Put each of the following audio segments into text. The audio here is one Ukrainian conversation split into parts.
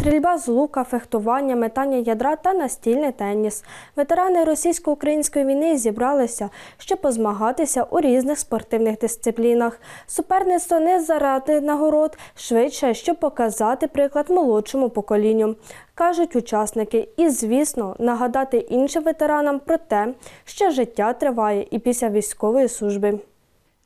Стрільба з лука, фехтування, метання ядра та настільний теніс. Ветерани російсько-української війни зібралися, щоб позмагатися у різних спортивних дисциплінах. Суперництво не заради нагород, швидше, щоб показати приклад молодшому поколінню, кажуть учасники. І, звісно, нагадати іншим ветеранам про те, що життя триває і після військової служби.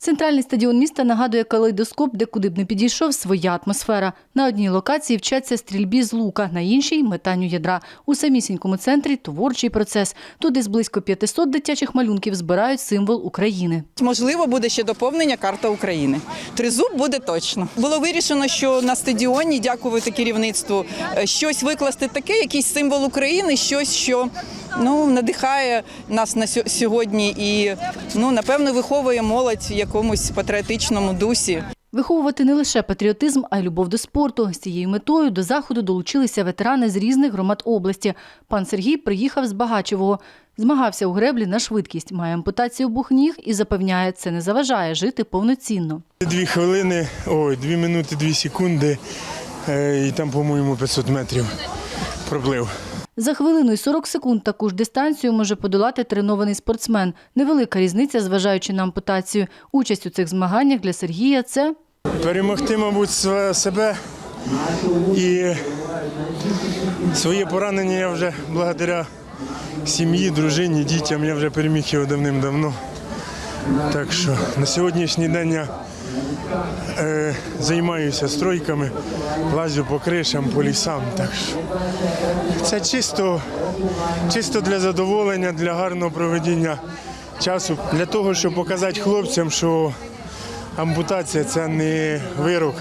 Центральний стадіон міста нагадує калейдоскоп, де куди б не підійшов, своя атмосфера. На одній локації вчаться стрільбі з лука, на іншій метанню ядра. У самісінькому центрі творчий процес. Тут десь близько 500 дитячих малюнків збирають символ України. Можливо, буде ще доповнення карта України. Тризуб буде точно. Було вирішено, що на стадіоні, дякувати керівництву, е, щось викласти таке, якийсь символ України, щось, що ну надихає нас на сьо- сьогодні і ну напевно виховує молодь в якомусь патріотичному дусі. Виховувати не лише патріотизм, а й любов до спорту. З цією метою до заходу долучилися ветерани з різних громад області. Пан Сергій приїхав з Багачевого. Змагався у греблі на швидкість, має ампутацію обох ніг і запевняє, це не заважає жити повноцінно. Дві хвилини, ой, дві минути, дві секунди, е, і там, по-моєму, 500 метрів проплив. За хвилину і 40 секунд таку ж дистанцію може подолати тренований спортсмен. Невелика різниця, зважаючи на ампутацію. Участь у цих змаганнях для Сергія це Перемогти, мабуть, себе і своє поранення я вже благодаря сім'ї, дружині, дітям я вже переміг його давним-давно. Так що на сьогоднішній день я займаюся стройками, лазю по кришам, по лісам. Так що це чисто, чисто для задоволення, для гарного проведення часу, для того, щоб показати хлопцям, що ампутація це не вирок.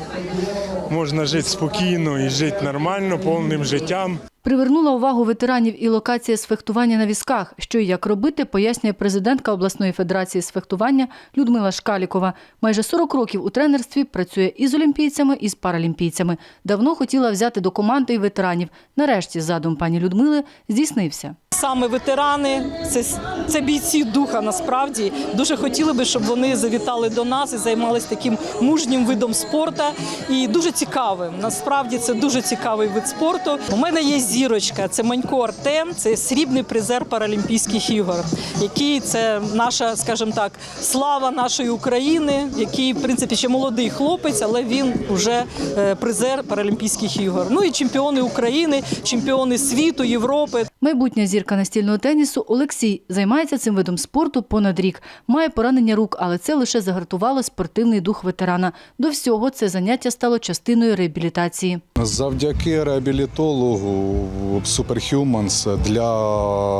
Можна жити спокійно і жити нормально, повним життям. Привернула увагу ветеранів і локація з фехтування на візках. Що і як робити, пояснює президентка обласної федерації з фехтування Людмила Шкалікова. Майже 40 років у тренерстві працює і з олімпійцями, і з паралімпійцями. Давно хотіла взяти до команди і ветеранів. Нарешті задум пані Людмили здійснився. Саме ветерани, це, це бійці духа насправді. Дуже хотіли би, щоб вони завітали до нас і займалися таким мужнім видом спорту. І дуже цікавим. Насправді це дуже цікавий вид спорту. У мене є зірочка, це Манько Артем, це срібний призер Паралімпійських ігор, який це наша, скажімо так, слава нашої України, який, в принципі, ще молодий хлопець, але він вже е, призер Паралімпійських ігор. Ну і чемпіони України, чемпіони світу, Європи. Майбутня зірка настільного тенісу Олексій займається цим видом спорту понад рік. Має поранення рук, але це лише загартувало спортивний дух ветерана. До всього це заняття стало частиною реабілітації. Завдяки реабілітологу Superhumans для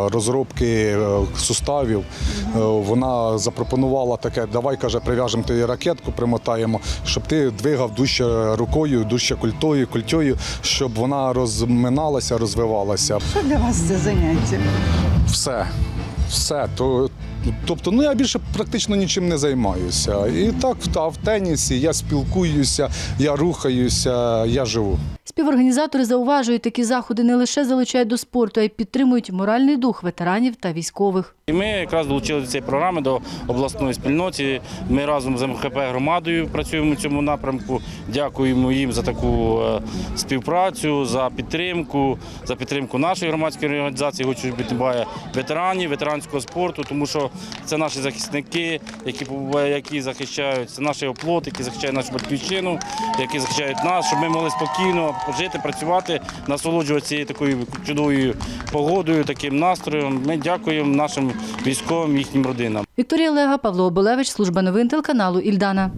розробки е, суставів е, вона запропонувала таке: давай каже, прив'яжемо ти ракетку, примотаємо, щоб ти двигав дужче рукою, дужче культою, культєю, щоб вона розминалася, розвивалася. Що для вас це заняття? Все. Все, то тобто, ну я більше практично нічим не займаюся. І так, та в тенісі я спілкуюся, я рухаюся, я живу. Співорганізатори зауважують, такі заходи не лише залучають до спорту, а й підтримують моральний дух ветеранів та військових. І ми якраз долучили до цієї програми до обласної спільноти. Ми разом з МХП громадою працюємо в цьому напрямку. Дякуємо їм за таку е, співпрацю, за підтримку, за підтримку нашої громадської організації «Хочу підтримає ветеранів, ветеранського спорту, тому що це наші захисники, які які захищають, це наші оплот, які захищають нашу батьківщину, які захищають нас, щоб ми могли спокійно жити, працювати, насолоджуватися цією такою чудовою погодою, таким настроєм. Ми дякуємо нашим військовим, їхнім родинам. Вікторія Лега, Павло Оболевич, служба новин телеканалу Ільдана.